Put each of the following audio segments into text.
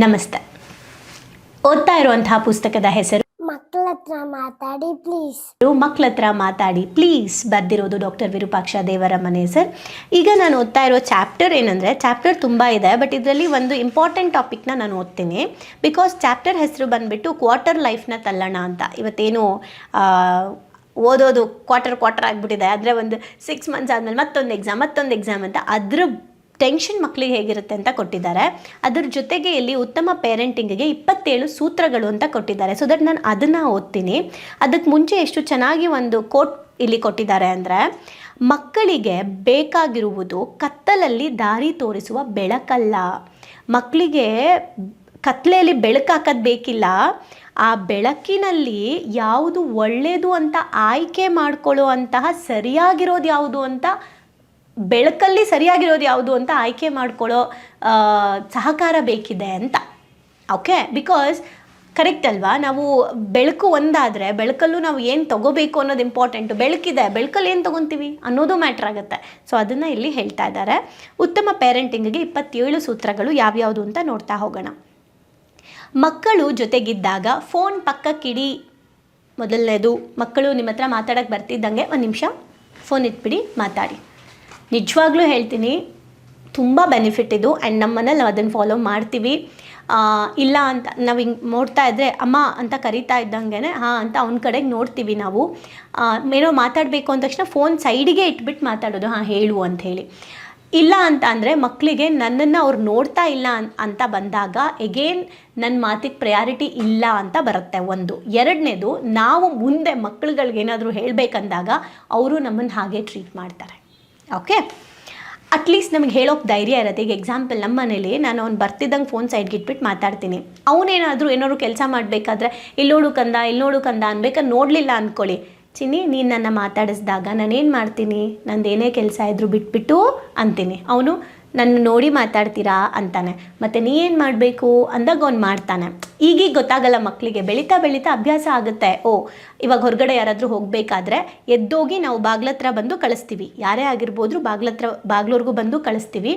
ನಮಸ್ತೆ. ಓದ್ತಾ ಇರುವಂತಹ ಪುಸ್ತಕದ ಹೆಸರು? ಮಕ್ಕಳ ಹತ್ರ ಮಾತಾಡಿ ಪ್ಲೀಸ್ ಮಕ್ಕಳ ಹತ್ರ ಮಾತಾಡಿ ಪ್ಲೀಸ್ ಬರ್ದಿರೋದು ಡಾಕ್ಟರ್ ವಿರೂಪಾಕ್ಷ ದೇವರ ಮನೆ ಸರ್ ಈಗ ನಾನು ಓದ್ತಾ ಇರೋ ಚಾಪ್ಟರ್ ಏನಂದರೆ ಚಾಪ್ಟರ್ ತುಂಬ ಇದೆ ಬಟ್ ಇದರಲ್ಲಿ ಒಂದು ಇಂಪಾರ್ಟೆಂಟ್ ಟಾಪಿಕ್ನ ನಾನು ಓದ್ತೀನಿ. ಬಿಕಾಸ್ ಚಾಪ್ಟರ್ ಹೆಸರು ಬಂದುಬಿಟ್ಟು ಕ್ವಾರ್ಟರ್ ಲೈಫ್ನ ತಲ್ಲಣ ಅಂತ. ಇವತ್ತೇನು ಓದೋದು ಕ್ವಾರ್ಟರ್ ಕ್ವಾರ್ಟರ್ ಆಗಿಬಿಟ್ಟಿದೆ. ಆದರೆ ಒಂದು ಸಿಕ್ಸ್ ಮಂತ್ಸ್ ಆದಮೇಲೆ ಮತ್ತೊಂದು ಎಕ್ಸಾಮ್ ಮತ್ತೊಂದು ಎಕ್ಸಾಮ್ ಅಂತ ಅದ್ರ ಟೆನ್ಷನ್ ಮಕ್ಕಳಿಗೆ ಹೇಗಿರುತ್ತೆ ಅಂತ ಕೊಟ್ಟಿದ್ದಾರೆ. ಅದ್ರ ಜೊತೆಗೆ ಇಲ್ಲಿ ಉತ್ತಮ ಪೇರೆಂಟಿಂಗಿಗೆ ಇಪ್ಪತ್ತೇಳು ಸೂತ್ರಗಳು ಅಂತ ಕೊಟ್ಟಿದ್ದಾರೆ. ಸೊ ದಟ್ ನಾನು ಅದನ್ನು ಓದ್ತೀನಿ. ಅದಕ್ಕೆ ಮುಂಚೆ ಎಷ್ಟು ಚೆನ್ನಾಗಿ ಒಂದು ಕೋಟ್ ಇಲ್ಲಿ ಕೊಟ್ಟಿದ್ದಾರೆ ಅಂದರೆ, ಮಕ್ಕಳಿಗೆ ಬೇಕಾಗಿರುವುದು ಕತ್ತಲಲ್ಲಿ ದಾರಿ ತೋರಿಸುವ ಬೆಳಕಲ್ಲ. ಮಕ್ಕಳಿಗೆ ಕತ್ಲೆಯಲ್ಲಿ ಬೆಳಕು ಹಾಕೋದು ಬೇಕಿಲ್ಲ. ಆ ಬೆಳಕಿನಲ್ಲಿ ಯಾವುದು ಒಳ್ಳೆಯದು ಅಂತ ಆಯ್ಕೆ ಮಾಡ್ಕೊಳ್ಳುವಂತಹ ಸರಿಯಾಗಿರೋದು ಯಾವುದು ಅಂತ ಬೆಳಕಲ್ಲಿ ಸರಿಯಾಗಿರೋದು ಯಾವುದು ಅಂತ ಆಯ್ಕೆ ಮಾಡ್ಕೊಳ್ಳೋ ಸಹಕಾರ ಬೇಕಿದೆ ಅಂತ. ಓಕೆ ಬಿಕಾಸ್ ಕರೆಕ್ಟ್ ಅಲ್ವಾ? ನಾವು ಬೆಳಕು ಒಂದಾದರೆ ಬೆಳಕಲ್ಲೂ ನಾವು ಏನು ತಗೋಬೇಕು ಅನ್ನೋದು ಇಂಪಾರ್ಟೆಂಟು ಬೆಳಕಿದೆ, ಬೆಳಕಲ್ಲಿ ಏನು ತೊಗೊತೀವಿ ಅನ್ನೋದು ಮ್ಯಾಟ್ರ್ ಆಗುತ್ತೆ. ಸೊ ಅದನ್ನು ಇಲ್ಲಿ ಹೇಳ್ತಾ ಇದ್ದಾರೆ. ಉತ್ತಮ ಪೇರೆಂಟಿಂಗಿಗೆ ಇಪ್ಪತ್ತೇಳು ಸೂತ್ರಗಳು ಯಾವ್ಯಾವುದು ಅಂತ ನೋಡ್ತಾ ಹೋಗೋಣ. ಮಕ್ಕಳು ಜೊತೆಗಿದ್ದಾಗ ಫೋನ್ ಪಕ್ಕಕ್ಕಿಡಿ. ಮೊದಲನೇದು, ಮಕ್ಕಳು ನಿಮ್ಮ ಹತ್ರ ಮಾತಾಡೋಕ್ಕೆ ಬರ್ತಿದ್ದಂಗೆ ಒಂದು ನಿಮಿಷ ಫೋನ್ ಇಟ್ಬಿಡಿ, ಮಾತಾಡಿ. ನಿಜವಾಗ್ಲೂ ಹೇಳ್ತೀನಿ, ತುಂಬ ಬೆನಿಫಿಟ್ ಇದು. ಆ್ಯಂಡ್ ನಮ್ಮ ನಾವು ಅದನ್ನು ಫಾಲೋ ಮಾಡ್ತೀವಿ. ಇಲ್ಲ ಅಂತ, ನಾವು ಹಿಂಗೆ ನೋಡ್ತಾ ಇದ್ದರೆ ಅಮ್ಮ ಅಂತ ಕರಿತಾ ಇದ್ದಂಗೆ ಹಾಂ ಅಂತ ಅವ್ನ ಕಡೆಗೆ ನೋಡ್ತೀವಿ ನಾವು. ಏನೋ ಮಾತಾಡಬೇಕು ಅಂದ ತಕ್ಷಣ ಫೋನ್ ಸೈಡಿಗೆ ಇಟ್ಬಿಟ್ಟು ಮಾತಾಡೋದು, ಹಾಂ, ಹೇಳು ಅಂತ ಹೇಳಿ. ಇಲ್ಲ ಅಂತ ಅಂದರೆ ಮಕ್ಕಳಿಗೆ ನನ್ನನ್ನು ಅವ್ರು ನೋಡ್ತಾ ಇಲ್ಲ ಅಂತ ಬಂದಾಗ ಎಗೇನ್ ನನ್ನ ಮಾತಿಗೆ ಪ್ರಯಾರಿಟಿ ಇಲ್ಲ ಅಂತ ಬರುತ್ತೆ ಒಂದು. ಎರಡನೇದು, ನಾವು ಮುಂದೆ ಮಕ್ಕಳುಗಳಿಗೆ ಏನಾದರೂ ಹೇಳಬೇಕಂದಾಗ, ಅವರು ನಮ್ಮನ್ನು ಹಾಗೆ ಟ್ರೀಟ್ ಮಾಡ್ತಾರೆ. ಓಕೆ ಅಟ್ಲೀಸ್ಟ್ ನಮಗೆ ಹೇಳೋಕೆ ಧೈರ್ಯ ಇರುತ್ತೆ. ಈಗ ಎಕ್ಸಾಂಪಲ್ ನಮ್ಮ ಮನೇಲಿ ನಾನು ಅವ್ನು ಬರ್ತಿದ್ದಂಗೆ ಫೋನ್ ಸೈಡ್ಗೆ ಇಟ್ಬಿಟ್ಟು ಮಾತಾಡ್ತೀನಿ. ಅವನೇನಾದರೂ ಏನಾದ್ರು ಕೆಲಸ ಮಾಡಬೇಕಾದ್ರೆ ಇಲ್ಲೋಡು ಕಂದ ಇಲ್ಲೋಡು ಕಂದ ಅನ್ಬೇಕಾದ್ರೆ ನೋಡಲಿಲ್ಲ ಅಂದ್ಕೊಳ್ಳಿ ಚಿನ್ನಿ, ನೀನು ನನ್ನ ಮಾತಾಡಿಸಿದಾಗ ನಾನೇನು ಮಾಡ್ತೀನಿ? ನಂದು ಏನೇ ಕೆಲಸ ಇದ್ರೂ ಬಿಟ್ಬಿಟ್ಟು? ಅಂತೀನಿ. ಅವನು ನನ್ನ ನೋಡಿ ಮಾತಾಡ್ತೀರಾ ಅಂತಾನೆ. ಮತ್ತು ನೀ ಏನು ಮಾಡಬೇಕು? ಅಂದಾಗ ಅವ್ನು ಮಾಡ್ತಾನೆ. ಈಗೀಗ ಗೊತ್ತಾಗಲ್ಲ ಮಕ್ಕಳಿಗೆ ಬೆಳೀತಾ ಬೆಳೀತಾ ಅಭ್ಯಾಸ ಆಗುತ್ತೆ. ಓ, ಇವಾಗ ಹೊರಗಡೆ ಯಾರಾದರೂ ಹೋಗಬೇಕಾದ್ರೆ ಎದ್ದೋಗಿ ನಾವು ಬಾಗ್ಲತ್ರ ಬಂದು ಕಳಿಸ್ತೀವಿ. ಯಾರೇ ಆಗಿರ್ಬೋದು ಬಾಗ್ಲತ್ರ ಬಾಗ್ಲವ್ರಿಗೂ ಬಂದು ಕಳಿಸ್ತೀವಿ.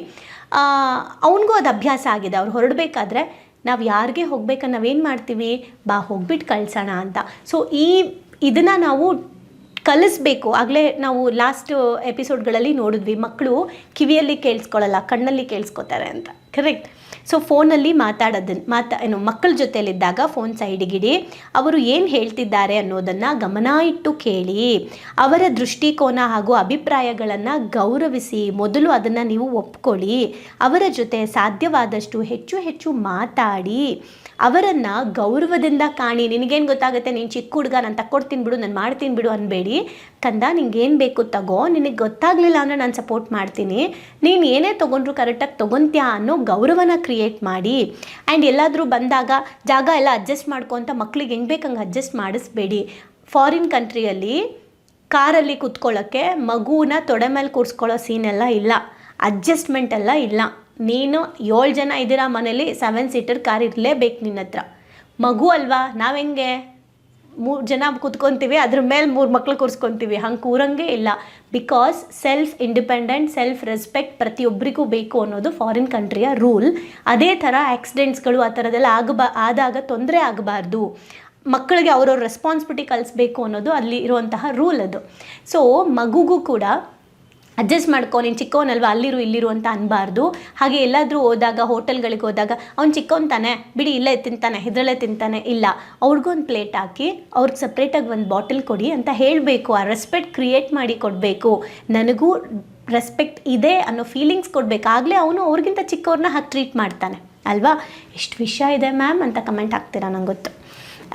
ಅವನಿಗೂ ಅದು ಅಭ್ಯಾಸ ಆಗಿದೆ. ಅವ್ರು ಹೊರಡಬೇಕಾದ್ರೆ ನಾವು ಯಾರಿಗೆ ಹೋಗ್ಬೇಕನ್ನ ನಾವೇನು ಮಾಡ್ತೀವಿ? ಬಾ ಹೋಗ್ಬಿಟ್ಟು ಕಳ್ಸೋಣ ಅಂತ. ಸೊ, ಈ, ಇದನ್ನು ನಾವು ಕಲಿಸ್ಬೇಕು. ಆಗಲೇ ನಾವು ಲಾಸ್ಟ್ ಎಪಿಸೋಡ್ಗಳಲ್ಲಿ ನೋಡಿದ್ವಿ ಮಕ್ಕಳು ಕಿವಿಯಲ್ಲಿ ಕೇಳಿಸ್ಕೊಳ್ಳಲ್ಲ ಕಣ್ಣಲ್ಲಿ ಕೇಳಿಸ್ಕೊತಾರೆ ಅಂತ. ಕರೆಕ್ಟ್ ಸೊ ಫೋನಲ್ಲಿ ಮಾತಾಡೋದನ್ನ ಮಾತಾ, ಏನು, ಮಕ್ಕಳ ಜೊತೆಯಲ್ಲಿದ್ದಾಗ ಫೋನ್ ಸೈಡಿಗಿಡಿ, ಅವರು ಏನು ಹೇಳ್ತಿದ್ದಾರೆ ಅನ್ನೋದನ್ನು ಗಮನ ಇಟ್ಟು ಕೇಳಿ. ಅವರ ದೃಷ್ಟಿಕೋನ ಹಾಗೂ ಅಭಿಪ್ರಾಯಗಳನ್ನು ಗೌರವಿಸಿ, ಮೊದಲು ಅದನ್ನು ನೀವು ಒಪ್ಕೊಳ್ಳಿ. ಅವರ ಜೊತೆ ಸಾಧ್ಯವಾದಷ್ಟು ಹೆಚ್ಚು ಹೆಚ್ಚು ಮಾತಾಡಿ. ಅವರನ್ನು ಗೌರವದಿಂದ ಕಾಣಿ. ನಿನಗೇನು ಗೊತ್ತಾಗುತ್ತೆ? ನೀನು ಚಿಕ್ಕ ಹುಡುಗ, ನಾನು ತಕ್ಕೊಡ್ತೀನಿ ಬಿಡು, ನಾನು ಮಾಡ್ತೀನಿ ಬಿಡು ಅನ್ಬೇಡಿ. ಕಂದ ಏನು ಬೇಕು ತಗೋ. ನಿನಗೆ ಗೊತ್ತಾಗಲಿಲ್ಲ ಅಂದರೆ ನಾನು ಸಪೋರ್ಟ್ ಮಾಡ್ತೀನಿ. ನೀನು ಏನೇ ತೊಗೊಂಡ್ರು ಕರೆಕ್ಟಾಗಿ ತೊಗೊತ್ಯಾ ಅನ್ನೋ ಗೌರವನ ಕ್ರಿಯೇಟ್ ಮಾಡಿ ಆ್ಯಂಡ್ ಎಲ್ಲಾದರೂ ಬಂದಾಗ ಜಾಗ ಎಲ್ಲ ಅಡ್ಜಸ್ಟ್ ಮಾಡ್ಕೊತ ಮಕ್ಳಿಗೆ ಹೆಂಗೆ ಬೇಕು ಹಂಗೆ ಅಡ್ಜಸ್ಟ್ ಮಾಡಿಸ್ಬೇಡಿ ಫಾರಿನ್ ಕಂಟ್ರಿಯಲ್ಲಿ ಕಾರಲ್ಲಿ ಕುತ್ಕೊಳ್ಳೋಕ್ಕೆ ಮಗುನ ತೊಡೆ ಮೇಲೆ ಕೂರಿಸ್ಕೊಳ್ಳೋ ಸೀನೆಲ್ಲ ಇಲ್ಲ. ಅಡ್ಜಸ್ಟ್ಮೆಂಟ್ ಎಲ್ಲ ಇಲ್ಲ. ನೀನು ಏಳು ಜನ ಇದ್ದೀರಾ ಮನೇಲಿ ಸೆವೆನ್ ಸೀಟರ್ ಕಾರ್ ಇರಲೇಬೇಕು ನಿನ್ನ ಹತ್ರ ಮಗು ಅಲ್ವಾ? ನಾವು ಹೆಂಗೆ? ಮೂರು ಜನ ಕುತ್ಕೊತೀವಿ, ಅದ್ರ ಮೇಲೆ ಮೂರು ಮಕ್ಳು ಕೂರಿಸ್ಕೊತೀವಿ. ಹಂಗೆ ಕೂರಂಗೆ ಇಲ್ಲ. Because self independent self respect ಪ್ರತಿಯೊಬ್ಬರಿಗೂ ಬೇಕು ಅನ್ನೋದು ಫಾರಿನ್ ಕಂಟ್ರಿಯ ರೂಲ್ ಅದೇ ಥರ ಆಕ್ಸಿಡೆಂಟ್ಸ್ಗಳು ಆ ಥರದೆಲ್ಲ ಆಗಬಾ, ಆದಾಗ ತೊಂದರೆ ಆಗಬಾರ್ದು. ಮಕ್ಕಳಿಗೆ ಅವ್ರವ್ರ ರೆಸ್ಪಾನ್ಸಿಬಿಲಿಟಿ ಕಲಿಸ್ಬೇಕು ಅನ್ನೋದು ಅಲ್ಲಿ ಇರುವಂತಹ ರೂಲ್ ಅದು. ಸೊ ಮಗುಗೂ ಕೂಡ ಅಡ್ಜಸ್ಟ್ ಮಾಡ್ಕೊ, ನೀನು ಚಿಕ್ಕವನಲ್ವಾ, ಅಲ್ಲಿರು, ಇಲ್ಲಿರು ಅಂತ ಅನ್ಬಾರ್ದು. ಹಾಗೆ ಎಲ್ಲಾದರೂ ಹೋದಾಗ, ಹೋಟೆಲ್ಗಳಿಗೆ ಹೋದಾಗ, ಅವ್ನು ಚಿಕ್ಕವನ್ ತಾನೆ, ಬಿಡಿ ಇಲ್ಲೇ ತಿಂತಾನೆ, ಇದರಲ್ಲೇ ತಿಂತಾನೆ, ಇಲ್ಲ. ಅವ್ರಿಗೊಂದು ಪ್ಲೇಟ್ ಹಾಕಿ, ಅವ್ರಿಗೆ ಸಪ್ರೇಟಾಗಿ ಒಂದು ಬಾಟಲ್ ಕೊಡಿ ಅಂತ ಹೇಳಬೇಕು. ಆ ರೆಸ್ಪೆಕ್ಟ್ ಕ್ರಿಯೇಟ್ ಮಾಡಿ ಕೊಡಬೇಕು. ನನಗೂ ರೆಸ್ಪೆಕ್ಟ್ ಇದೆ ಅನ್ನೋ ಫೀಲಿಂಗ್ಸ್ ಕೊಡಬೇಕು. ಆಗಲೇ ಅವನು ಅವ್ರಿಗಿಂತ ಚಿಕ್ಕವ್ರನ್ನ ಹಾಗೆ ಟ್ರೀಟ್ ಮಾಡ್ತಾನೆ. ಅಲ್ವಾ? ಎಷ್ಟು ವಿಷಯ ಇದೆ ಮ್ಯಾಮ್ ಅಂತ ಕಮೆಂಟ್ ಹಾಕ್ತೀರಾ ನಂಗೆ ಗೊತ್ತು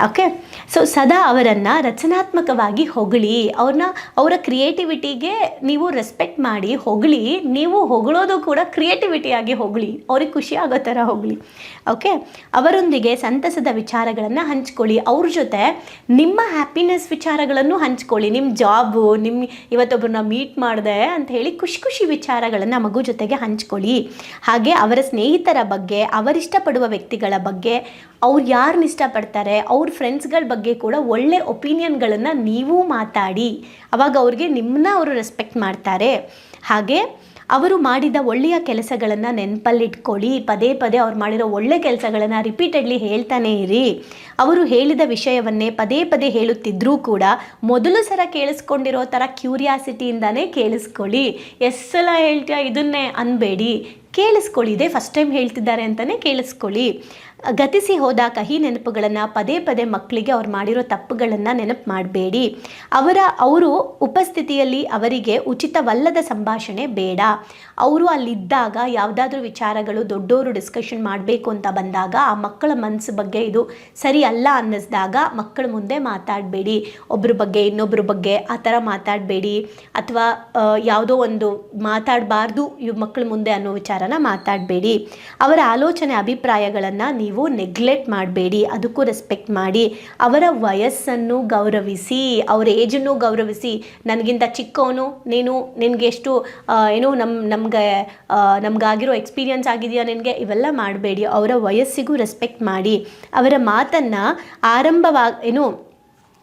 ಓಕೆ ಸೊ ಸದಾ ಅವರನ್ನು ರಚನಾತ್ಮಕವಾಗಿ ಹೊಗಳಿ, ಅವ್ರನ್ನ, ಅವರ ಕ್ರಿಯೇಟಿವಿಟಿಗೆ ನೀವು ರೆಸ್ಪೆಕ್ಟ್ ಮಾಡಿ ಹೊಗಳಿ, ನೀವು ಹೊಗಳೋದು ಕೂಡ ಕ್ರಿಯೇಟಿವಿಟಿಯಾಗಿ ಹೊಗಳಿ. ಅವ್ರಿಗೆ ಖುಷಿ ಆಗೋ ಥರ ಹೊಗಳಿ. ಓಕೆ ಅವರೊಂದಿಗೆ ಸಂತಸದ ವಿಚಾರಗಳನ್ನು ಹಂಚ್ಕೊಳ್ಳಿ. ಅವ್ರ ಜೊತೆ ನಿಮ್ಮ ಹ್ಯಾಪಿನೆಸ್ ವಿಚಾರಗಳನ್ನು ಹಂಚ್ಕೊಳ್ಳಿ. ನಿಮ್ಮ ಜಾಬು ನಿಮ್ಮ ಇವತ್ತೊಬ್ಬರನ್ನ ಮೀಟ್ ಮಾಡಿದೆ ಅಂತ ಹೇಳಿ ಖುಷಿ ಖುಷಿ ವಿಚಾರಗಳನ್ನು ಮಗು ಜೊತೆಗೆ ಹಂಚ್ಕೊಳ್ಳಿ. ಹಾಗೆ ಅವರ ಸ್ನೇಹಿತರ ಬಗ್ಗೆ, ಅವರಿಷ್ಟಪಡುವ ವ್ಯಕ್ತಿಗಳ ಬಗ್ಗೆ ಅವ್ರು ಯಾರನ್ನ ಇಷ್ಟಪಡ್ತಾರೆ? ಅವ್ರ ಫ್ರೆಂಡ್ಸ್ಗಳ ಬಗ್ಗೆ ಕೂಡ ಒಳ್ಳೆ ಒಪಿನಿಯನ್ಗಳನ್ನು ನೀವು ಮಾತಾಡಿ. ಅವಾಗ ಅವ್ರಿಗೆ ನಿಮ್ಮನ್ನ ಅವರು ರೆಸ್ಪೆಕ್ಟ್ ಮಾಡ್ತಾರೆ. ಹಾಗೆ ಅವರು ಮಾಡಿದ ಒಳ್ಳೆಯ ಕೆಲಸಗಳನ್ನು ನೆನಪಲ್ಲಿಟ್ಕೊಳ್ಳಿ. ಪದೇ ಪದೇ ಅವ್ರು ಮಾಡಿರೋ ಒಳ್ಳೆ ಕೆಲಸಗಳನ್ನು ರಿಪೀಟೆಡ್ಲಿ ಹೇಳ್ತಾನೆ ಇರಿ. ಅವರು ಹೇಳಿದ ವಿಷಯವನ್ನೇ ಪದೇ ಪದೇ ಹೇಳುತ್ತಿದ್ದರೂ ಕೂಡ ಮೊದಲು ಸರ ಕೇಳಿಸ್ಕೊಂಡಿರೋ ಥರ ಕ್ಯೂರಿಯಾಸಿಟಿಯಿಂದನೇ ಕೇಳಿಸ್ಕೊಳ್ಳಿ. ಎಷ್ಟು ಸಲ ಹೇಳ್ತೀಯ, ಇದನ್ನೇ ಅನ್ಬೇಡಿ. ಕೇಳಿಸ್ಕೊಳ್ಳಿ, ಇದೇ ಫಸ್ಟ್ ಟೈಮ್ ಹೇಳ್ತಿದ್ದಾರೆ ಅಂತಲೇ ಕೇಳಿಸ್ಕೊಳ್ಳಿ. ಗತಿಸಿ ಹೋದ ಕಹಿ ನೆನಪುಗಳನ್ನು ಪದೇ ಪದೇ ಮಕ್ಕಳಿಗೆ ಅವ್ರು ಮಾಡಿರೋ ತಪ್ಪುಗಳನ್ನು ನೆನಪು ಮಾಡಬೇಡಿ. ಅವರ, ಅವರು ಉಪಸ್ಥಿತಿಯಲ್ಲಿ ಅವರಿಗೆ ಉಚಿತವಲ್ಲದ ಸಂಭಾಷಣೆ ಬೇಡ. ಅವರು ಅಲ್ಲಿದ್ದಾಗ ಯಾವುದಾದ್ರೂ ವಿಚಾರಗಳು ದೊಡ್ಡವರು ಡಿಸ್ಕಷನ್ ಮಾಡಬೇಕು ಅಂತ ಬಂದಾಗ ಆ ಮಕ್ಕಳ ಮನಸ್ಸು ಬಗ್ಗೆ ಇದು ಸರಿ ಅಲ್ಲ ಅನ್ನಿಸ್ದಾಗ ಮಕ್ಕಳ ಮುಂದೆ ಮಾತಾಡಬೇಡಿ. ಒಬ್ಬರ ಬಗ್ಗೆ ಇನ್ನೊಬ್ಬರ ಬಗ್ಗೆ ಆ ಥರ ಮಾತಾಡಬೇಡಿ. ಅಥವಾ ಯಾವುದೋ ಒಂದು ಮಾತಾಡಬಾರ್ದು ಇವ್ ಮಕ್ಕಳ ಮುಂದೆ ಅನ್ನೋ ವಿಚಾರನ ಮಾತಾಡಬೇಡಿ. ಅವರ ಆಲೋಚನೆ, ಅಭಿಪ್ರಾಯಗಳನ್ನು ನೀವು ನೆಗ್ಲೆಕ್ಟ್ ಮಾಡಬೇಡಿ, ಅದಕ್ಕೂ ರೆಸ್ಪೆಕ್ಟ್ ಮಾಡಿ. ಅವರ ವಯಸ್ಸನ್ನು ಗೌರವಿಸಿ, ಅವರ ಏಜನ್ನು ಗೌರವಿಸಿ. ನನಗಿಂತ ಚಿಕ್ಕವನು, ನೀನು ನಿನಗೆ ಎಷ್ಟು ಏನು ನಮ್ಮ ನಮಗೆ ನಮಗಾಗಿರೋ ನಮ್ಗಾಗಿರೋ ಎಕ್ಸ್ಪೀರಿಯನ್ಸ್ ಆಗಿದೆಯಾ ನಿನಗೆ? ಇವೆಲ್ಲ ಮಾಡಬೇಡಿ. ಅವರ ವಯಸ್ಸಿಗೂ ರೆಸ್ಪೆಕ್ಟ್ ಮಾಡಿ. ಅವರ ಮಾತನ್ನು ಆರಂಭವಾ, ಏನು,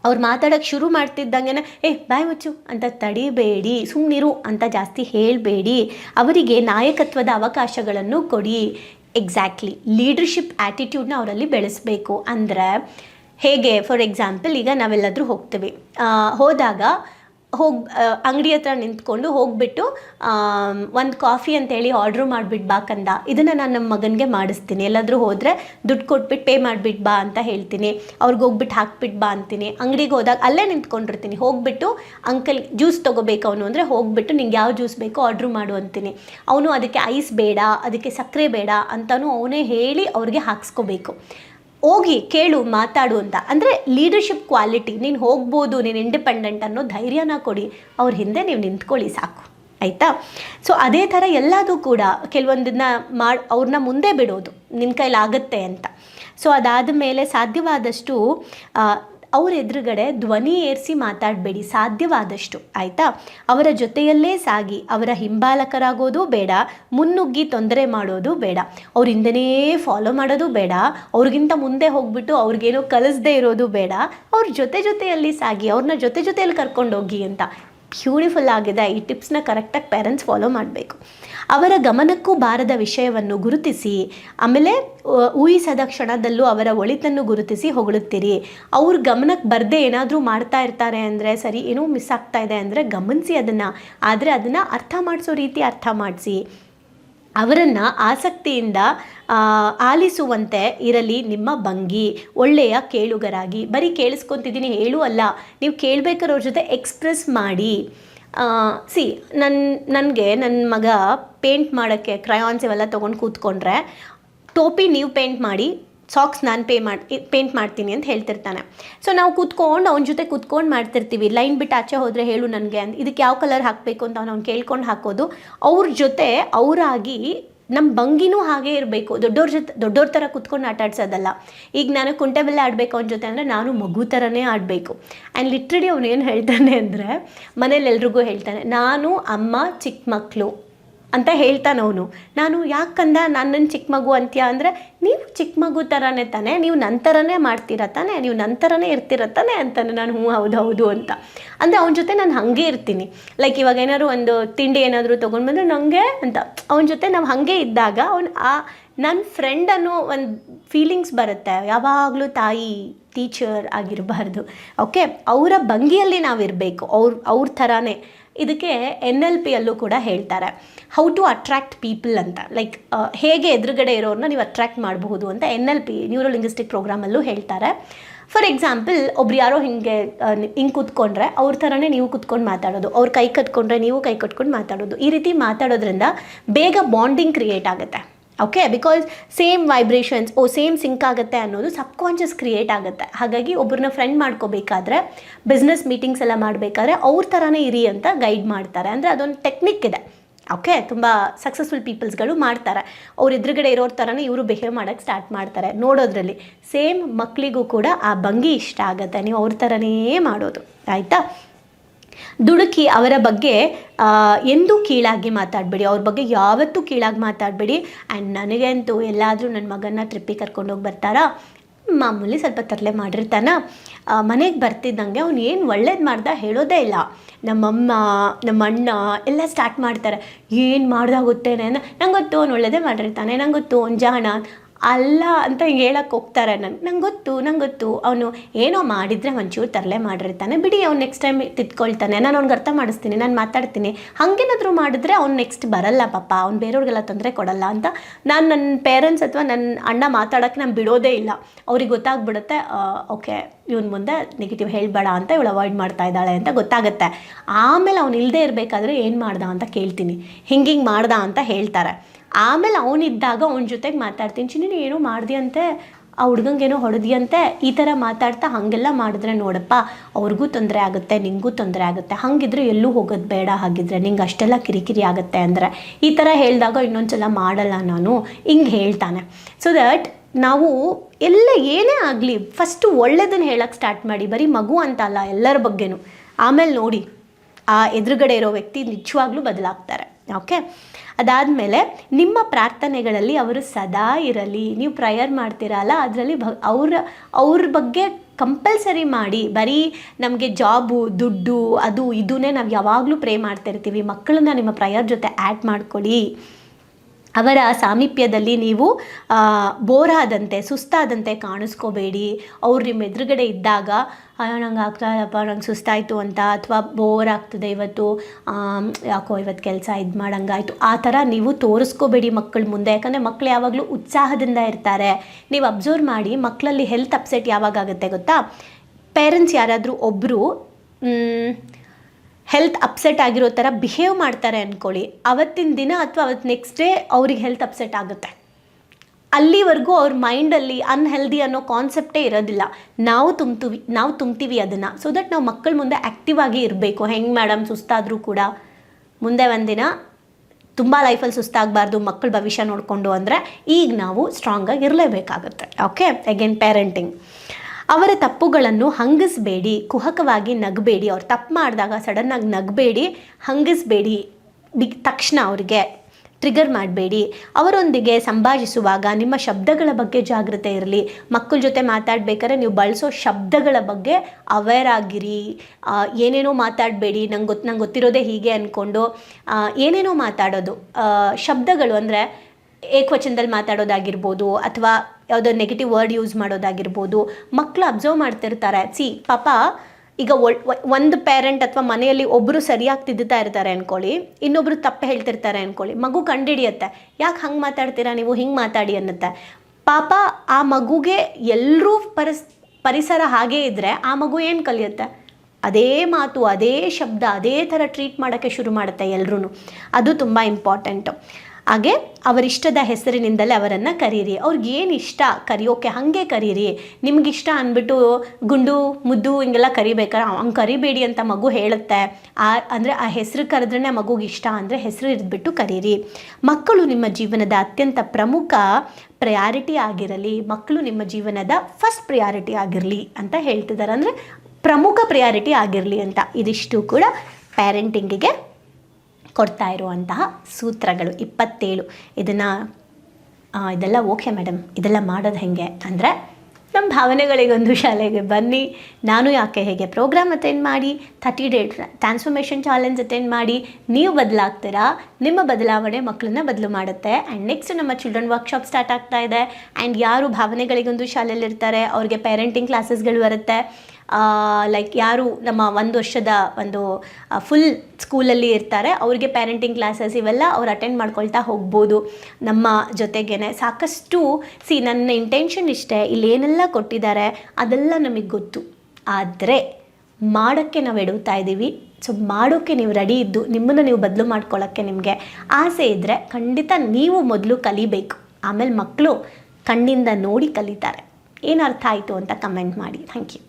ಅವ್ರು ಮಾತಾಡೋಕ್ಕೆ ಶುರು ಮಾಡ್ತಿದ್ದಂಗೆ ಏ, ಬಾಯ್ ಮುಚ್ಚು ಅಂತ ತಡಿಬೇಡಿ. ಸುಮ್ಮನಿರು ಅಂತ ಜಾಸ್ತಿ ಹೇಳಬೇಡಿ. ಅವರಿಗೆ ನಾಯಕತ್ವದ ಅವಕಾಶಗಳನ್ನು ಕೊಡಿ. ಎಕ್ಸಾಕ್ಟ್ಲಿ ಲೀಡರ್ಶಿಪ್ ಆ್ಯಟಿಟ್ಯೂಡ್ನ ಅವರಲ್ಲಿ ಬೆಳೆಸಬೇಕು. ಅಂದರೆ ಹೇಗೆ ಫಾರ್ ಎಕ್ಸಾಂಪಲ್ ಈಗ ನಾವೆಲ್ಲಾದರೂ ಹೋಗ್ತೀವಿ. ಹೋದಾಗ ಹೋಗಿ ಅಂಗಡಿ ಹತ್ರ ನಿಂತ್ಕೊಂಡು ಹೋಗ್ಬಿಟ್ಟು ಒಂದು ಕಾಫಿ ಅಂತೇಳಿ ಆರ್ಡ್ರ್ ಮಾಡಿಬಿಟ್ಟು ಬಾ ಕಂದ. ಇದನ್ನು ನಾನು ನಮ್ಮ ಮಗನಿಗೆ ಮಾಡಿಸ್ತೀನಿ. ಎಲ್ಲಾದರೂ ಹೋದರೆ ದುಡ್ಡು ಕೊಟ್ಬಿಟ್ಟು ಪೇ ಮಾಡಿಬಿಟ್ಟು ಬಾ ಅಂತ ಹೇಳ್ತೀನಿ. ಅವ್ರಿಗೆ ಹೋಗ್ಬಿಟ್ಟು ಹಾಕ್ಬಿಟ್ಟು ಬಾ ಅಂತೀನಿ. ಅಂಗಡಿಗೆ ಹೋದಾಗ ಅಲ್ಲೇ ನಿಂತ್ಕೊಂಡಿರ್ತೀನಿ. ಹೋಗ್ಬಿಟ್ಟು ಅಂಕಲ್ ಜ್ಯೂಸ್ ತೊಗೋಬೇಕು ಅವನು ಅಂದರೆ ಹೋಗ್ಬಿಟ್ಟು ನಿಂಗೆ ಯಾವ ಜ್ಯೂಸ್ ಬೇಕೋ ಆರ್ಡ್ರ್ ಮಾಡು ಅಂತೀನಿ. ಅವನು ಅದಕ್ಕೆ ಐಸ್ ಬೇಡ, ಅದಕ್ಕೆ ಸಕ್ಕರೆ ಬೇಡ ಅಂತಲೂ ಅವನೇ ಹೇಳಿ ಅವ್ರಿಗೆ ಹಾಕ್ಸ್ಕೋಬೇಕು. ಹೋಗಿ ಕೇಳು, ಮಾತಾಡು ಅಂತ. ಅಂದರೆ ಲೀಡರ್ಶಿಪ್ ಕ್ವಾಲಿಟಿ ನೀನು ಹೋಗ್ಬೋದು, ನೀನು ಇಂಡಿಪೆಂಡೆಂಟ್ ಅನ್ನೋ ಧೈರ್ಯನ ಕೊಡಿ. ಅವ್ರ ಹಿಂದೆ ನೀವು ನಿಂತ್ಕೊಳ್ಳಿ ಸಾಕು. ಆಯಿತಾ? ಸೊ ಅದೇ ಥರ ಎಲ್ಲದು ಕೂಡ ಕೆಲವೊಂದನ್ನ ಮಾಡಿ ಅವ್ರನ್ನ ಮುಂದೆ ಬಿಡೋದು ನಿನ್ನ ಕೈಲಾಗುತ್ತೆ ಅಂತ. ಸೊ ಅದಾದ ಮೇಲೆ ಸಾಧ್ಯವಾದಷ್ಟು ಅವ್ರ ಎದುರುಗಡೆ ಧ್ವನಿ ಏರಿಸಿ ಮಾತಾಡಬೇಡಿ, ಸಾಧ್ಯವಾದಷ್ಟು, ಆಯಿತಾ? ಅವರ ಜೊತೆಯಲ್ಲೇ ಸಾಗಿ, ಅವರ ಹಿಂಬಾಲಕರಾಗೋದು ಬೇಡ, ಮುನ್ನುಗ್ಗಿ ತೊಂದರೆ ಮಾಡೋದು ಬೇಡ ಅವರಿಂದನೇ ಫಾಲೋ ಮಾಡೋದು ಬೇಡ, ಅವ್ರಿಗಿಂತ ಮುಂದೆ ಹೋಗ್ಬಿಟ್ಟು ಅವ್ರಿಗೇನೋ ಕಲಿಸ್ದೇ ಇರೋದು ಬೇಡ, ಅವ್ರ ಜೊತೆ ಜೊತೆಯಲ್ಲಿ ಸಾಗಿ, ಅವ್ರನ್ನ ಜೊತೆ ಜೊತೆಯಲ್ಲಿ ಕರ್ಕೊಂಡೋಗಿ ಅಂತ. ಬ್ಯೂಟಿಫುಲ್ ಆಗಿದೆ. ಈ ಟಿಪ್ಸ್ನ ಕರೆಕ್ಟಾಗಿ ಪೇರೆಂಟ್ಸ್ ಫಾಲೋ ಮಾಡಬೇಕು. ಅವರ ಗಮನಕ್ಕೂ ಬಾರದ ವಿಷಯವನ್ನು ಗುರುತಿಸಿ, ಆಮೇಲೆ ಊಹಿಸದ ಕ್ಷಣದಲ್ಲೂ ಅವರ ಒಳಿತನ್ನು ಗುರುತಿಸಿ ಹೊಗಳುತ್ತೀರಿ. ಅವ್ರ ಗಮನಕ್ಕೆ ಬರದೇ ಏನಾದರೂ ಮಾಡ್ತಾ ಇರ್ತಾರೆ ಅಂದರೆ ಸರಿ, ಏನೋ ಮಿಸ್ ಆಗ್ತಾ ಇದೆ ಅಂದರೆ ಗಮನಿಸಿ ಅದನ್ನು. ಆದರೆ ಅದನ್ನು ಅರ್ಥ ಮಾಡಿಸೋ ರೀತಿ ಅರ್ಥ ಮಾಡಿಸಿ. ಅವರನ್ನು ಆಸಕ್ತಿಯಿಂದ ಆಲಿಸುವಂತೆ ಇರಲಿ ನಿಮ್ಮ ಭಂಗಿ, ಒಳ್ಳೆಯ ಕೇಳುಗರಾಗಿ. ಬರೀ ಕೇಳಿಸ್ಕೊತಿದ್ದೀನಿ, ಹೇಳು ಅಲ್ಲ. ನೀವು ಕೇಳ್ಬೇಕಾದ್ರೆ ಅವ್ರ ಜೊತೆ ಎಕ್ಸ್ಪ್ರೆಸ್ ಮಾಡಿ. ಸಿ ನನ್ನ ನನಗೆ ನನ್ನ ಮಗ ಪೇಂಟ್ ಮಾಡೋಕ್ಕೆ ಕ್ರಯಾನ್ಸ್ ಇವೆಲ್ಲ ತೊಗೊಂಡು ಕೂತ್ಕೊಂಡ್ರೆ, ಟೋಪಿ ನೀವು ಪೇಂಟ್ ಮಾಡಿ ಸಾಕ್ಸ್ ನಾನು ಪೇ ಮಾಡಿ ಪೇಂಟ್ ಮಾಡ್ತೀನಿ ಅಂತ ಹೇಳ್ತಿರ್ತಾನೆ. ಸೊ ನಾವು ಕೂತ್ಕೊಂಡು, ಅವನ ಜೊತೆ ಕೂತ್ಕೊಂಡು ಮಾಡ್ತಿರ್ತೀವಿ. ಲೈನ್ ಬಿಟ್ಟು ಆಚೆ ಹೋದರೆ ಹೇಳು ನನಗೆ ಅಂತ ಇದಕ್ಕೆ ಯಾವ ಕಲರ್ ಹಾಕಬೇಕು? ಅಂತ ಅವ್ನು ಕೇಳ್ಕೊಂಡು ಹಾಕೋದು. ಅವ್ರ ಜೊತೆ, ಅವರಾಗಿ ನಮ್ಮ ಭಂಗಿನೂ ಹಾಗೇ ಇರಬೇಕು. ದೊಡ್ಡವ್ರ ಜೊತೆ ದೊಡ್ಡವ್ರ ಥರ ಕುತ್ಕೊಂಡು ಆಟ ಆಡ್ಸೋದಲ್ಲ. ಈಗ ನಾನು ಕುಂಟೆಬೆಲ್ಲ ಆಡಬೇಕು ಅವನ ಜೊತೆ ಅಂದರೆ ನಾನು ಮಗು ಥರನೇ ಆಡಬೇಕು. ಆ್ಯಂಡ್ ಲಿಟ್ರಲಿ ಅವನು ಏನು ಹೇಳ್ತಾನೆ ಅಂದರೆ, ಮನೇಲಿ ಎಲ್ರಿಗೂ ಹೇಳ್ತಾನೆ, ನಾನು ಅಮ್ಮ ಚಿಕ್ಕ ಮಕ್ಕಳು ಅಂತ ಹೇಳ್ತಾನೆ ಅವನು. ನಾನು ಯಾಕಂದ ನನ್ನ ಚಿಕ್ಕ ಮಗು ಅಂತ್ಯ ಅಂದರೆ, ನೀವು ಚಿಕ್ಕ ಮಗು ಥರನೇ ತಾನೆ, ನೀವು ನನ್ನ ಥರನೇ ಮಾಡ್ತೀರ ತಾನೇ, ನೀವು ನನ್ನ ಥರನೇ ಇರ್ತೀರ ತಾನೇ ಅಂತಾನೆ ನಾನು ಹ್ಞೂ ಹೌದು ಹೌದು ಅಂತ. ಅಂದರೆ ಅವನ ಜೊತೆ ನಾನು ಹಾಗೆ ಇರ್ತೀನಿ. ಲೈಕ್ ಇವಾಗ ಏನಾದ್ರು ಒಂದು ತಿಂಡಿ ಏನಾದರೂ ತೊಗೊಂಡು ಬಂದರೆ ನನಗೆ ಅಂತ. ಅವನ ಜೊತೆ ನಾವು ಹಾಗೆ ಇದ್ದಾಗ ಅವನು ಆ ನನ್ನ ಫ್ರೆಂಡ್ ಅನ್ನೋ ಒಂದು ಫೀಲಿಂಗ್ಸ್ ಬರುತ್ತೆ. ಯಾವಾಗಲೂ ತಾಯಿ ಟೀಚರ್ ಆಗಿರಬಾರ್ದು. ಓಕೆ ಅವರ ಭಂಗಿಯಲ್ಲಿ ನಾವಿರಬೇಕು ಅವ್ರ ಅವ್ರ ಥರನೇ ಇದಕ್ಕೆ ಎನ್ ಎಲ್ ಪಿಯಲ್ಲೂ ಕೂಡ ಹೇಳ್ತಾರೆ. ಹೌ ಟು ಅಟ್ರಾಕ್ಟ್ ಪೀಪಲ್ ಅಂತ. ಲೈಕ್ ಹೇಗೆ ಎದುರುಗಡೆ ಇರೋರನ್ನ ನೀವು ಅಟ್ರಾಕ್ಟ್ ಮಾಡಬಹುದು ಅಂತ N L P neuro linguistic ಪ್ರೋಗ್ರಾಮಲ್ಲೂ ಹೇಳ್ತಾರೆ. ಫಾರ್ ಎಕ್ಸಾಂಪಲ್ ಒಬ್ರು ಯಾರೋ ಹಿಂಗೆ ಹಿಂಗೆ ಕೂತ್ಕೊಂಡ್ರೆ ಅವ್ರ ಥರನೇ ನೀವು ಕೂತ್ಕೊಂಡು ಮಾತಾಡೋದು. ಅವ್ರು ಕೈ ಕಟ್ಕೊಂಡ್ರೆ ನೀವು ಕೈ ಕಟ್ಕೊಂಡು ಮಾತಾಡೋದು. ಈ ರೀತಿ ಮಾತಾಡೋದ್ರಿಂದ ಬೇಗ ಬಾಂಡಿಂಗ್ ಕ್ರಿಯೇಟ್ ಆಗುತ್ತೆ. ಓಕೆ ಬಿಕಾಸ್ ಸೇಮ್ ವೈಬ್ರೇಷನ್ಸ್ ಓ ಸೇಮ್ ಸಿಂಕ್ ಆಗುತ್ತೆ ಅನ್ನೋದು ಸಬ್ಕಾನ್ಷಿಯಸ್ ಕ್ರಿಯೇಟ್ ಆಗುತ್ತೆ. ಹಾಗಾಗಿ ಒಬ್ಬರನ್ನ ಫ್ರೆಂಡ್ ಮಾಡ್ಕೋಬೇಕಾದ್ರೆ ಬಿಸ್ನೆಸ್ ಮೀಟಿಂಗ್ಸ್ ಎಲ್ಲ ಮಾಡಬೇಕಾದ್ರೆ ಅವ್ರ ಥರನೇ ಇರಿ ಅಂತ ಗೈಡ್ ಮಾಡ್ತಾರೆ. ಅಂದರೆ ಅದೊಂದು ಟೆಕ್ನಿಕ್ ಇದೆ. ಓಕೆ ತುಂಬ ಸಕ್ಸಸ್ಫುಲ್ ಪೀಪಲ್ಸ್ಗಳು ಮಾಡ್ತಾರೆ. ಅವ್ರ ಎದುರುಗಡೆ ಇರೋರ ಥರನೇ ಇವರು ಬಿಹೇವ್ ಮಾಡೋಕ್ಕೆ ಸ್ಟಾರ್ಟ್ ಮಾಡ್ತಾರೆ. ನೋಡೋದ್ರಲ್ಲಿ ಸೇಮ್ ಮಕ್ಕಳಿಗೂ ಕೂಡ ಆ ಭಂಗಿ ಇಷ್ಟ ಆಗುತ್ತೆ. ನೀವು ಅವ್ರ ಥರನೇ ಮಾಡೋದು. ಆಯಿತಾ? ದುಡುಕಿ ಅವರ ಬಗ್ಗೆ ಎಂದೂ ಕೀಳಾಗಿ ಮಾತಾಡಬೇಡಿ. ಅವ್ರ ಬಗ್ಗೆ ಯಾವತ್ತೂ ಕೀಳಾಗಿ ಮಾತಾಡಬೇಡಿ. ಆ್ಯಂಡ್ ನನಗಂತೂ ಎಲ್ಲಾದರೂ ನನ್ನ ಮಗನ್ನ ಟ್ರಿಪ್ಪಿಗೆ ಕರ್ಕೊಂಡೋಗಿ ಬರ್ತಾರಾ? ಮಾಮೂಲಿ ಸ್ವಲ್ಪ ತರಲೆ ಮಾಡಿರ್ತಾನ. ಮನೆಗೆ ಬರ್ತಿದ್ದಂಗೆ ಅವ್ನು ಏನು ಒಳ್ಳೇದು ಮಾಡ್ದ ಹೇಳೋದೇ ಇಲ್ಲ. ನಮ್ಮಮ್ಮ ನಮ್ಮ ಅಣ್ಣ ಎಲ್ಲ ಸ್ಟಾರ್ಟ್ ಮಾಡ್ತಾರೆ. ಏನು ಮಾಡ್ದಾಗುತ್ತೇನೆ ನಂಗೆ ಗೊತ್ತು ಅವ್ನು ಒಳ್ಳೇದೇ ಮಾಡಿರ್ತಾನೆ. ನಂಗೆ ಗೊತ್ತು ಅವ್ನು ಜಾಣ. ಅಲ್ಲ ಅಂತ ಹೇಳಕ್ಕೆ ಹೋಗ್ತಾರೆ ನಂಗೆ ನಂಗೆ ಗೊತ್ತು ನಂಗೆ ಗೊತ್ತು. ಅವನು ಏನೋ ಮಾಡಿದರೆ ಒಂಚೂರು ತರಲೆ ಮಾಡಿರ್ತಾನೆ. ಬಿಡಿ, ಅವ್ನು ನೆಕ್ಸ್ಟ್ ಟೈಮ್ ತಿದ್ಕೊಳ್ತಾನೆ. ನಾನು ಅವ್ನಿಗೆ ಅರ್ಥ ಮಾಡಿಸ್ತೀನಿ, ನಾನು ಮಾತಾಡ್ತೀನಿ. ಹಾಗೇನಾದರೂ ಮಾಡಿದ್ರೆ ಅವ್ನು ನೆಕ್ಸ್ಟ್ ಬರಲ್ಲ ಪಾಪ. ಅವ್ನು ಬೇರೆಯವ್ರಿಗೆಲ್ಲ ತೊಂದರೆ ಕೊಡಲ್ಲ ಅಂತ ನಾನು ನನ್ನ ಪೇರೆಂಟ್ಸ್ ಅಥವಾ ನನ್ನ ಅಣ್ಣ ಮಾತಾಡೋಕ್ಕೆ ನಾನು ಬಿಡೋದೇ ಇಲ್ಲ. ಅವ್ರಿಗೆ ಗೊತ್ತಾಗ್ಬಿಡುತ್ತೆ ಓಕೆ, ಇವನ್ ಮುಂದೆ ನೆಗೆಟಿವ್ ಹೇಳಬೇಡ ಅಂತ ಇವಳು ಅವಾಯ್ಡ್ ಮಾಡ್ತಾ ಇದ್ದಾಳೆ ಅಂತ ಗೊತ್ತಾಗುತ್ತೆ. ಆಮೇಲೆ ಅವ್ನು ಇಲ್ಲದೆ ಇರಬೇಕಾದ್ರೆ ಏನು ಮಾಡ್ದ ಅಂತ ಕೇಳ್ತೀನಿ. ಹಿಂಗೆ ಹಿಂಗೆ ಮಾಡ್ದ ಅಂತ ಹೇಳ್ತಾರೆ. ಆಮೇಲೆ ಅವನಿದ್ದಾಗ ಅವನ ಜೊತೆಗೆ ಮಾತಾಡ್ತೀನಿ ನೀನು ಏನೋ ಮಾಡ್ದಿಯಂತೆ? ಆ ಹುಡ್ಗಂಗೇನೋ ಹೊಡೆದಿಯಂತೆ? ಈ ಥರ ಮಾತಾಡ್ತಾ ಹಾಗೆಲ್ಲ ಮಾಡಿದ್ರೆ ನೋಡಪ್ಪ, ಅವ್ರಿಗೂ ತೊಂದರೆ ಆಗುತ್ತೆ, ನಿಂಗೂ ತೊಂದರೆ ಆಗುತ್ತೆ. ಹಾಗಿದ್ರೆ ಎಲ್ಲೂ ಹೋಗೋದು ಬೇಡ ಹಾಗಿದ್ರೆ, ನಿಂಗೆ ಅಷ್ಟೆಲ್ಲ ಕಿರಿಕಿರಿ ಆಗುತ್ತೆ ಅಂದರೆ. ಈ ಥರ ಹೇಳಿದಾಗ ಇನ್ನೊಂದ್ಸಲ ಮಾಡಲ್ಲ ನಾನು, ಹಿಂಗೆ ಹೇಳ್ತಾನೆ. ಸೊ ದಟ್ ನಾವು ಎಲ್ಲ ಏನೇ ಆಗಲಿ ಫಸ್ಟು ಒಳ್ಳೇದನ್ನು ಹೇಳೋಕ್ಕೆ ಸ್ಟಾರ್ಟ್ ಮಾಡಿ, ಬರೀ ಮಗು ಅಂತ ಅಲ್ಲ ಎಲ್ಲರ ಬಗ್ಗೆನೂ. ಆಮೇಲೆ ನೋಡಿ, ಆ ಎದುರುಗಡೆ ಇರೋ ವ್ಯಕ್ತಿ ನಿಜವಾಗ್ಲೂ ಬದಲಾಗ್ತಾರೆ ಓಕೆ ಅದಾದಮೇಲೆ ನಿಮ್ಮ ಪ್ರಾರ್ಥನೆಗಳಲ್ಲಿ ಅವರು ಸದಾ ಇರಲಿ, ನೀವು ಪ್ರಯರ್ ಮಾಡ್ತೀರಲ್ಲ, ಅದರಲ್ಲಿ ಭ, ಅವ್ರ ಅವ್ರ ಬಗ್ಗೆ ಕಂಪಲ್ಸರಿ ಮಾಡಿ, ಬರೀ ನಮಗೆ ಜಾಬು ದುಡ್ಡು, ಅದು ಇದನ್ನೇ ನಾವು ಯಾವಾಗಲೂ ಪ್ರೇ ಮಾಡ್ತಿರ್ತೀವಿ, ಮಕ್ಕಳನ್ನ ನಿಮ್ಮ ಪ್ರಯರ್ ಜೊತೆ ಆ್ಯಡ್ ಮಾಡ್ಕೊಳ್ಳಿ. ಅವರ ಸಾಮೀಪ್ಯದಲ್ಲಿ ನೀವು ಬೋರ್ ಆದಂತೆ ಸುಸ್ತಾದಂತೆ ಕಾಣಿಸ್ಕೋಬೇಡಿ. ಅವ್ರು ನಿಮ್ಮ ಎದುರುಗಡೆ ಇದ್ದಾಗ ನಂಗೆ ಆಗ್ತಾ ಇಲ್ಲಪ್ಪ, ನಂಗೆ ಸುಸ್ತಾಯಿತು ಅಂತ ಅಥವಾ ಬೋರ್ ಆಗ್ತದೆ ಇವತ್ತು ಯಾಕೋ ಇವತ್ತು ಕೆಲಸ ಇದು ಮಾಡಂಗಾಯಿತು. ಆ ಥರ ನೀವು ತೋರಿಸ್ಕೋಬೇಡಿ ಮಕ್ಕಳ ಮುಂದೆ. ಯಾಕಂದರೆ ಮಕ್ಕಳು ಯಾವಾಗಲೂ ಉತ್ಸಾಹದಿಂದ ಇರ್ತಾರೆ. ನೀವು ಅಬ್ಸರ್ವ್ ಮಾಡಿ ಮಕ್ಕಳಲ್ಲಿ ಹೆಲ್ತ್ ಅಪ್ಸೆಟ್ ಯಾವಾಗ ಆಗುತ್ತೆ ಗೊತ್ತಾ? ಪೇರೆಂಟ್ಸ್ ಯಾರಾದರೂ ಒಬ್ಬರು ಹೆಲ್ತ್ ಅಪ್ಸೆಟ್ ಆಗಿರೋ ಥರ ಬಿಹೇವ್ ಮಾಡ್ತಾರೆ ಅಂದ್ಕೊಳ್ಳಿ ಅವತ್ತಿನ ದಿನ ಅಥವಾ ಅವತ್ತು ನೆಕ್ಸ್ಟ್ ಡೇ ಅವ್ರಿಗೆ ಹೆಲ್ತ್ ಅಪ್ಸೆಟ್ ಆಗುತ್ತೆ. ಅಲ್ಲಿವರೆಗೂ ಅವ್ರ ಮೈಂಡಲ್ಲಿ ಅನ್ಹೆಲ್ದಿ ಅನ್ನೋ ಕಾನ್ಸೆಪ್ಟೇ ಇರೋದಿಲ್ಲ. ನಾವು ತುಂಬ್ತೀವಿ ನಾವು ತುಂಬ್ತೀವಿ ಅದನ್ನು. ಸೊ ದಟ್ ನಾವು ಮಕ್ಕಳ ಮುಂದೆ ಆ್ಯಕ್ಟಿವ್ ಆಗಿ ಇರಬೇಕು. ಹೆಂಗೆ ಮೇಡಮ್ ಸುಸ್ತಾದರೂ ಕೂಡ. ಮುಂದೆ ಒಂದಿನ ತುಂಬ ಲೈಫಲ್ಲಿ ಸುಸ್ತಾಗಬಾರ್ದು, ಮಕ್ಕಳ ಭವಿಷ್ಯ ನೋಡಿಕೊಂಡು ಅಂದರೆ ಈಗ ನಾವು ಸ್ಟ್ರಾಂಗಾಗಿ ಇರಲೇಬೇಕಾಗುತ್ತೆ. ಓಕೆ ಅಗೇನ್ ಪೇರೆಂಟಿಂಗ್ ಅವರ ತಪ್ಪುಗಳನ್ನು ಹಂಗಿಸ್ಬೇಡಿ, ಕುಹಕವಾಗಿ ನಗಬೇಡಿ. ಅವ್ರು ತಪ್ಪು ಮಾಡಿದಾಗ ಸಡನ್ನಾಗಿ ನಗಬೇಡಿ, ಹಂಗಿಸ್ಬೇಡಿ ಬಿಗ್ ತಕ್ಷಣ ಅವ್ರಿಗೆ ಟ್ರಿಗರ್ ಮಾಡಬೇಡಿ. ಅವರೊಂದಿಗೆ ಸಂಭಾಷಿಸುವಾಗ ನಿಮ್ಮ ಶಬ್ದಗಳ ಬಗ್ಗೆ ಜಾಗೃತೆ ಇರಲಿ. ಮಕ್ಕಳ ಜೊತೆ ಮಾತಾಡ್ಬೇಕಾದ್ರೆ ನೀವು ಬಳಸೋ ಶಬ್ದಗಳ ಬಗ್ಗೆ ಅವೇರ್ ಆಗಿರಿ. ಏನೇನೋ ಮಾತಾಡಬೇಡಿ. ನಂಗೆ ಗೊತ್ತು ನಂಗೆ ಗೊತ್ತಿರೋದೇ ಹೀಗೆ ಅಂದ್ಕೊಂಡು ಏನೇನೋ ಮಾತಾಡೋದು. ಶಬ್ದಗಳು ಅಂದರೆ ಏಕವಚನದಲ್ಲಿ ಮಾತಾಡೋದಾಗಿರ್ಬೋದು ಅಥವಾ ಯಾವುದೋ ನೆಗೆಟಿವ್ ವರ್ಡ್ ಯೂಸ್ ಮಾಡೋದಾಗಿರ್ಬೋದು. ಮಕ್ಕಳು ಅಬ್ಸರ್ವ್ ಮಾಡ್ತಿರ್ತಾರೆ. ಸಿ ಪಾಪ, ಈಗ ಒಂದು ಪೇರೆಂಟ್ ಅಥವಾ ಮನೆಯಲ್ಲಿ ಒಬ್ಬರು ಸರಿಯಾಗಿ ತಿದ್ದುತ್ತಾ ಇರ್ತಾರೆ ಅಂದ್ಕೊಳ್ಳಿ ಇನ್ನೊಬ್ರು ತಪ್ಪು ಹೇಳ್ತಿರ್ತಾರೆ ಅಂದ್ಕೊಳ್ಳಿ ಮಗು ಕಂಡಿಡಿಯತ್ತೆ. ಯಾಕೆ ಹಂಗೆ ಮಾತಾಡ್ತೀರಾ ನೀವು? ಹಿಂಗೆ ಮಾತಾಡಿ ಅನ್ನತ್ತೆ. ಪಾಪ, ಆ ಮಗುಗೆ ಎಲ್ಲರೂ ಪರಿಸ್, ಪರಿಸರ ಹಾಗೇ ಇದ್ದರೆ ಆ ಮಗು ಏನು ಕಲಿಯುತ್ತೆ? ಅದೇ ಮಾತು, ಅದೇ ಶಬ್ದ, ಅದೇ ಥರ ಟ್ರೀಟ್ ಮಾಡೋಕ್ಕೆ ಶುರು ಮಾಡುತ್ತೆ ಎಲ್ರೂ ಅದು ತುಂಬ ಇಂಪಾರ್ಟೆಂಟು ಹಾಗೆ ಅವರಿಷ್ಟದ ಹೆಸರಿನಿಂದಲೇ ಅವರನ್ನು ಕರೀರಿ. ಅವ್ರಿಗೆ ಏನು ಇಷ್ಟ? ಕರೆಯೋಕೆ ಹಾಗೆ ಕರೀರಿ. ನಿಮ್ಗಿಷ್ಟ ಅಂದ್ಬಿಟ್ಟು ಗುಂಡು, ಮುದ್ದು ಹಿಂಗೆಲ್ಲ ಕರಿಬೇಕಾರೆ ಹಂಗೆ ಕರಿಬೇಡಿ ಅಂತ ಮಗು ಹೇಳುತ್ತೆ. ಆ, ಅಂದರೆ ಆ ಹೆಸರು ಕರೆದ್ರೇ ಮಗುಗೆ ಇಷ್ಟ ಅಂದರೆ ಹೆಸರು ಇದ್ಬಿಟ್ಟು ಕರೀರಿ. ಮಕ್ಕಳು ನಿಮ್ಮ ಜೀವನದ ಅತ್ಯಂತ ಪ್ರಮುಖ ಪ್ರಯಾರಿಟಿ ಆಗಿರಲಿ, ಮಕ್ಕಳು ನಿಮ್ಮ ಜೀವನದ ಫಸ್ಟ್ ಪ್ರಿಯಾರಿಟಿ ಆಗಿರಲಿ ಅಂತ ಹೇಳ್ತಿದ್ದಾರೆ ಅಂದರೆ ಪ್ರಮುಖ ಪ್ರಿಯಾರಿಟಿ ಆಗಿರಲಿ ಅಂತ. ಇದಿಷ್ಟು ಕೂಡ ಪ್ಯಾರೆಂಟಿಂಗಿಗೆ ಕೊಡ್ತಾ ಇರುವಂತಹ ಸೂತ್ರಗಳು ಇಪ್ಪತ್ತೇಳು. ಇದನ್ನು ಇದೆಲ್ಲ ಓಕೆ ಮೇಡಮ್ ಇದೆಲ್ಲ ಮಾಡೋದು ಹೇಗೆ ಅಂದರೆ ನಮ್ಮ ಭಾವನೆಗಳಿಗೊಂದು ಶಾಲೆಗೆ ಬನ್ನಿ, ನಾನು ಯಾಕೆ ಹೇಗೆ ಪ್ರೋಗ್ರಾಮ್ ಅಟೆಂಡ್ ಮಾಡಿ thirty day transformation challenge attend ಮಾಡಿ, ನೀವು ಬದಲಾಗ್ತೀರಾ? ನಿಮ್ಮ ಬದಲಾವಣೆ ಮಕ್ಕಳನ್ನ ಬದಲು ಮಾಡುತ್ತೆ. ಆ್ಯಂಡ್ ನೆಕ್ಸ್ಟ್ ನಮ್ಮ ಚಿಲ್ಡ್ರನ್ ವರ್ಕ್ಶಾಪ್ ಸ್ಟಾರ್ಟ್ ಆಗ್ತಾ ಇದೆ. ಆ್ಯಂಡ್ ಯಾರು ಭಾವನೆಗಳಿಗೊಂದು ಶಾಲೆಯಲ್ಲಿರ್ತಾರೆ, ಅವ್ರಿಗೆ ಪೇರೆಂಟಿಂಗ್ ಕ್ಲಾಸಸ್ಗಳು ಬರುತ್ತೆ. ಲೈಕ್ ಯಾರು ನಮ್ಮ ಒಂದು ವರ್ಷದ ಒಂದು ಫುಲ್ ಸ್ಕೂಲಲ್ಲಿ ಇರ್ತಾರೆ, ಅವ್ರಿಗೆ ಪ್ಯಾರೆಂಟಿಂಗ್ ಕ್ಲಾಸಸ್ ಇವೆಲ್ಲ ಅವ್ರು ಅಟೆಂಡ್ ಮಾಡ್ಕೊಳ್ತಾ ಹೋಗ್ಬೋದು. ನಮ್ಮ ಜೊತೆಗೇ ಸಾಕಷ್ಟು ಸಿ ನನ್ನ ಇಂಟೆನ್ಷನ್ ಇಷ್ಟೇ ಇಲ್ಲಿ ಏನೆಲ್ಲ ಕೊಟ್ಟಿದ್ದಾರೆ, ಅದೆಲ್ಲ ನಮಗೆ ಗೊತ್ತು. ಆದರೆ, ಮಾಡೋಕ್ಕೆ ನಾವು ಎಡುತ್ತಾ ಇದ್ದೀವಿ. ಸೊ ಮಾಡೋಕ್ಕೆ ನೀವು ರೆಡಿ ಇದ್ದು, ನಿಮ್ಮನ್ನು ನೀವು ಬದಲು ಮಾಡ್ಕೊಳ್ಳೋಕ್ಕೆ ನಿಮಗೆ ಆಸೆ ಇದ್ದರೆ ಖಂಡಿತ ನೀವು ಮೊದಲು ಕಲಿಬೇಕು. ಆಮೇಲೆ ಮಕ್ಕಳು ಕಣ್ಣಿಂದ ನೋಡಿ ಕಲಿತಾರೆ. ಏನು ಅರ್ಥ ಆಯಿತು ಅಂತ ಕಮೆಂಟ್ ಮಾಡಿ. Thank you